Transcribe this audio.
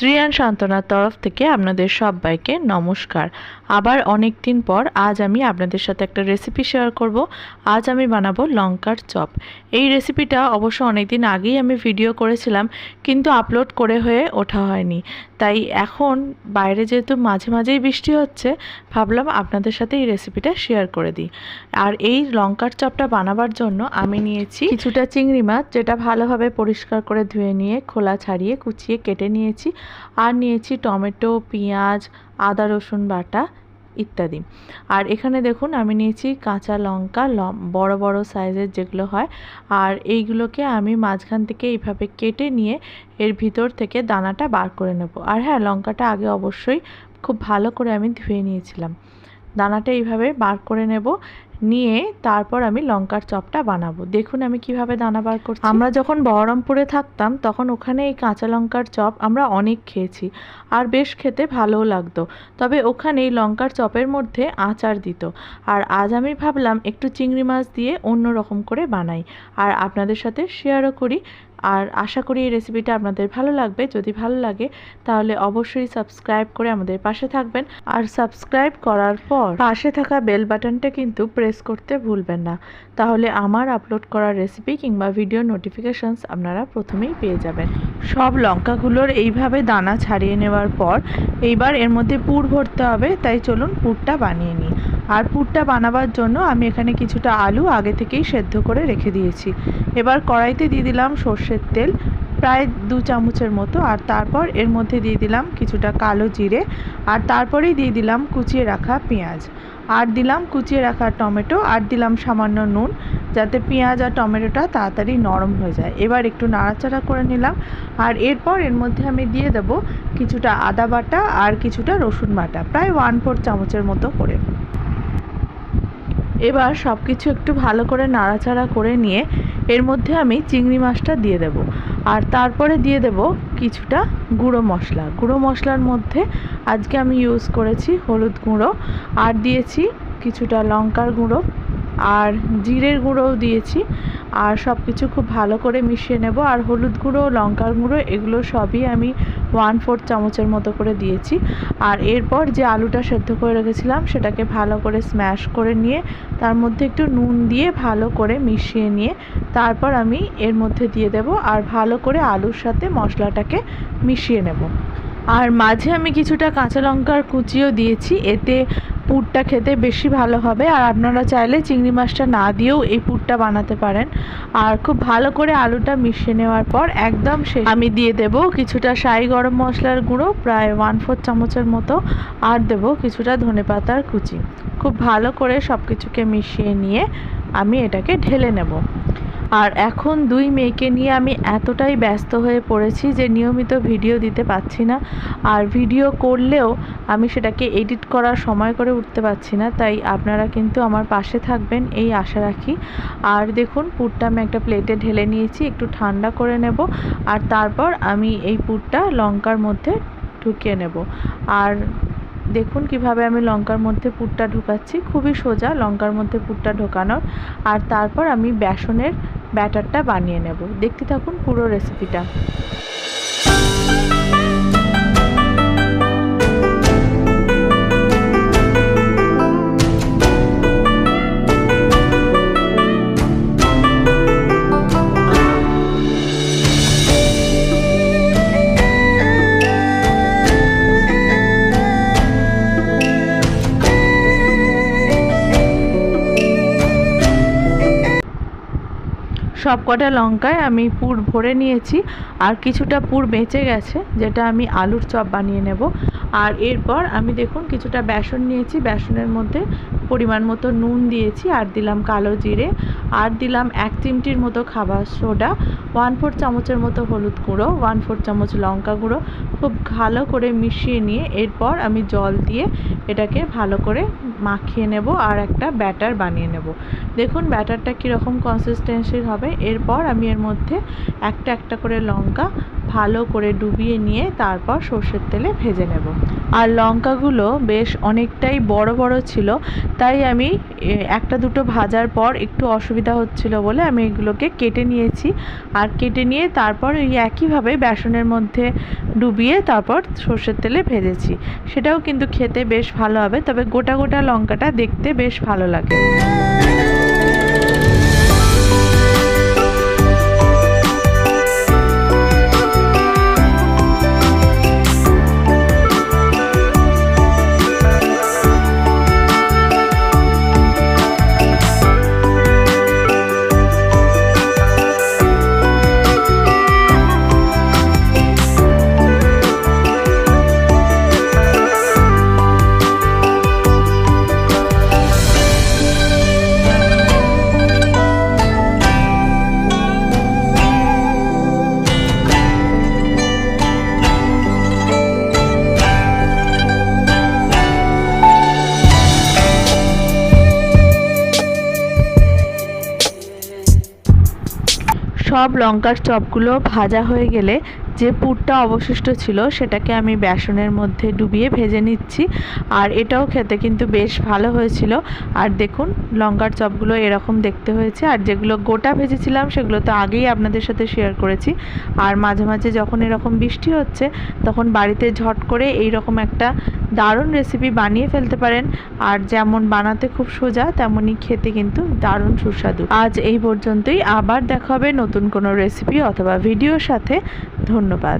শ্রীয়ান সান্ত্বনার তরফ থেকে আপনাদের সবাইকে নমস্কার। আবার অনেক দিন পর আজ আমি আপনাদের সাথে একটা রেসিপি শেয়ার করব। আজ আমি বানাবো লঙ্কার চপ। এই রেসিপিটা অবশ্য অনেক দিন আগেই আমি ভিডিও করেছিলাম, কিন্তু আপলোড করে হয়ে ওঠা হয়নি। তাই এখন বাইরে যেহেতু মাঝে মাঝেই বৃষ্টি হচ্ছে, ভাবলাম আপনাদের সাথে এই রেসিপিটা শেয়ার করে দিই। আর এই লঙ্কার চপটা বানাবার জন্য আমি নিয়েছি কিছুটা চিংড়ি মাছ, যেটা ভালোভাবে পরিষ্কার করে ধুয়ে নিয়ে, খোলা ছাড়িয়ে, কুচিয়ে কেটে নিয়েছি। আর নিয়েছি টমেটো, পেঁয়াজ, আদা, রসুন বাটা ইত্যাদি। আর এখানে দেখুন আমি নিয়েছি কাঁচা লঙ্কা বড় বড় সাইজের যেগুলো হয়। আর এইগুলোকে আমি মাঝখান থেকে এইভাবে কেটে নিয়ে এর ভিতর থেকে দানাটা বার করে নেব। আর হ্যাঁ লঙ্কাটা আগে অবশ্যই খুব ভালো করে আমি ধুয়ে নিয়েছিলাম। দানাটা এইভাবে বার করে নেব। নিয়ে তারপর আমি লঙ্কার চপটা বানাবো। দেখুন আমি কীভাবে দানা বার করছি। আমরা যখন বহরমপুরে থাকতাম, তখন ওখানে এই কাঁচা লঙ্কার চপ আমরা অনেক খেয়েছি আর বেশ খেতে ভালোও লাগতো। তবে ওখানে এই লঙ্কার চপের মধ্যে আচার দিত। আর আজ আমি ভাবলাম একটু চিংড়ি মাছ দিয়ে অন্য রকম করে বানাই। আর আপনাদের সাথে শেয়ারও করি। আর আশা করি এই রেসিপিটা আপনাদের ভালো লাগবে। যদি ভালো লাগে, তাহলে অবশ্যই সাবস্ক্রাইব করে আমাদের পাশে থাকবেন। আর সাবস্ক্রাইব করার পর পাশে থাকা বেল বাটনটা কিন্তু প্রেস করতে ভুলবেন না। তাহলে আমার আপলোড করা রেসিপি কিংবা ভিডিও নোটিফিকেশনস আপনারা প্রথমেই পেয়ে যাবেন। সব লঙ্কাগুলোর এইভাবে দানা ছাড়িয়ে নেওয়ার পর, এইবার এর মধ্যে পুর ভরতে হবে। তাই চলুন পুরটা বানিয়ে নিই। আর পুরটা বানাবার জন্য আমি এখানে কিছুটা আলু আগে থেকেই সেদ্ধ করে রেখে দিয়েছি। এবার কড়াইতে দিয়ে দিলাম সর্ষের তেল, প্রায় দু চামচের মতো, আর তারপর এর মধ্যে দিয়ে দিলাম কিছুটা কালো জিরে, আর তারপরেই দিয়ে দিলাম কুচিয়ে রাখা পেঁয়াজ। আর দিলাম কুচিয়ে রাখা টমেটো, আর দিলাম সামান্য নুন, যাতে পেঁয়াজ আর টমেটোটা তাড়াতাড়ি নরম হয়ে যায়। এবার একটু নাড়াচাড়া করে নিলাম, আর এরপর এর মধ্যে আমি দিয়ে দেবো কিছুটা আদা বাটা আর কিছুটা রসুন বাটা, প্রায় ওয়ান ফোর চামচের মতো করে। এবার সব কিছু একটু ভালো করে নাড়াচাড়া করে নিয়ে এর মধ্যে আমি চিংড়ি মাছটা দিয়ে দেব। আর তারপরে দিয়ে দেব কিছুটা গুঁড়ো মশলা। গুঁড়ো মশলার মধ্যে আজকে আমি ইউজ করেছি হলুদ গুঁড়ো। আর দিয়েছি কিছুটা লঙ্কার গুঁড়ো। আর জিরের গুঁড়োও দিয়েছি। আর সব কিছু খুব ভালো করে মিশিয়ে নেব। আর হলুদ গুঁড়ো, লঙ্কার গুঁড়ো, এগুলো সবই আমি ওয়ান ফোর্থ চামচের মতো করে দিয়েছি। আর এরপর যে আলুটা সেদ্ধ করে রেখেছিলাম, সেটাকে ভালো করে স্ম্যাশ করে নিয়ে, তার মধ্যে একটু নুন দিয়ে ভালো করে মিশিয়ে নিয়ে, তারপর আমি এর মধ্যে দিয়ে দেব। আর ভালো করে আলুর সাথে মশলাটাকে মিশিয়ে নেব। আর মাঝে আমি কিছুটা কাঁচা লঙ্কার কুচিও দিয়েছি। এতে পুরটা খেতে বেশি ভালো হবে। আর আপনারা চাইলে চিংড়ি মাছটা না দিয়েও এই পুরটা বানাতে পারেন। আর খুব ভালো করে আলুটা মিশিয়ে নেওয়ার পর একদম শেষ। আমি দিয়ে দেব কিছুটা সাই গরম মশলার গুঁড়ো, প্রায় ওয়ান ফোর চামচের মতো। আর দেব কিছুটা ধনে পাতার কুচি। খুব ভালো করে সব কিছুকে মিশিয়ে নিয়ে আমি এটাকে ঢেলে নেব। আর এখন দুই মেয়েকে নিয়ে আমি এতটাই ব্যস্ত হয়ে পড়েছি যে নিয়মিত ভিডিও দিতে পারছি না। আর ভিডিও করলেও আমি সেটাকে এডিট করার সময় করে উঠতে পারছি না। তাই আপনারা কিন্তু আমার পাশে থাকবেন, এই আশা রাখি। আর দেখুন, পুরটা আমি একটা প্লেটে ঢেলে নিয়েছি, একটু ঠান্ডা করে নেব। আর তারপর আমি এই পুরটা লঙ্কার মধ্যে ঢুকিয়ে নেব। আর দেখুন কীভাবে আমি লঙ্কার মধ্যে পুরটা ঢুকাচ্ছি। খুবই সোজা লঙ্কার মধ্যে পুরটা ঢোকানোর। আর তারপর আমি বেসনের ব্যাটারটা বানিয়ে নেব। দেখতে থাকুন পুরো রেসিপিটা সব কটা লঙ্কায় আমি পুর ভরে নিয়েছি। আর কিছুটা পুর বেঁচে গেছে, যেটা আমি আলুর চপ বানিয়ে নেব। আর এরপর আমি দেখুন কিছুটা বেসন নিয়েছি, বেসনের মধ্যে পরিমাণ মতো নুন দিয়েছি আর দিলাম কালো জিরে আর দিলাম এক চিমটির মতো খাবার সোডা ওয়ান ফোর চামচের মতো হলুদ গুঁড়ো ওয়ান ফোর চামচ লঙ্কা গুঁড়ো, খুব ভালো করে মিশিয়ে নিয়ে এরপর আমি জল দিয়ে এটাকে ভালো করে মাখিয়ে নেব আর একটা ব্যাটার বানিয়ে নেব। দেখুন ব্যাটারটা কীরকম কনসিস্টেন্সির হবে। এরপর আমি এর মধ্যে একটা একটা করে লঙ্কা ভালো করে ডুবিয়ে নিয়ে তারপর সর্ষের তেলে ভেজে নেব। আর লঙ্কাগুলো বেশ অনেকটাই বড় বড় ছিল, তাই আমি একটা দুটো ভাজার পর একটু অসুবিধা হচ্ছিল বলে আমি এগুলোকে কেটে নিয়েছি। আর কেটে নিয়ে তারপর ওই একইভাবে বেসনের মধ্যে ডুবিয়ে তারপর সর্ষের তেলে ভেজেছি। সেটাও কিন্তু খেতে বেশ ভালো হবে, তবে গোটা গোটা লঙ্কাটা দেখতে বেশ ভালো লাগে। সব লঙ্কার চপগুলো ভাজা হয়ে গেলে যে পুরটা অবশিষ্ট ছিল সেটাকে আমি বেসনের মধ্যে ডুবিয়ে ভেজে নিচ্ছি। আর এটাও খেতে কিন্তু বেশ ভালো হয়েছিল। আর দেখুন, লঙ্কার চপগুলো এরকম দেখতে হয়েছে। আর যেগুলো গোটা ভেজেছিলাম, সেগুলো তো আগেই আপনাদের সাথে শেয়ার করেছি। আর মাঝে মাঝে যখন এরকম বৃষ্টি হচ্ছে, তখন বাড়িতে ঝট করে এই রকম একটা দারুণ রেসিপি বানিয়ে ফেলতে পারেন। আর যেমন বানাতে খুব সোজা, তেমনই খেতে কিন্তু দারুণ সুস্বাদু। আজ এই পর্যন্তই। আবার দেখা হবে নতুন কোনো রেসিপি অথবা ভিডিওর সাথে। ধন্যবাদ।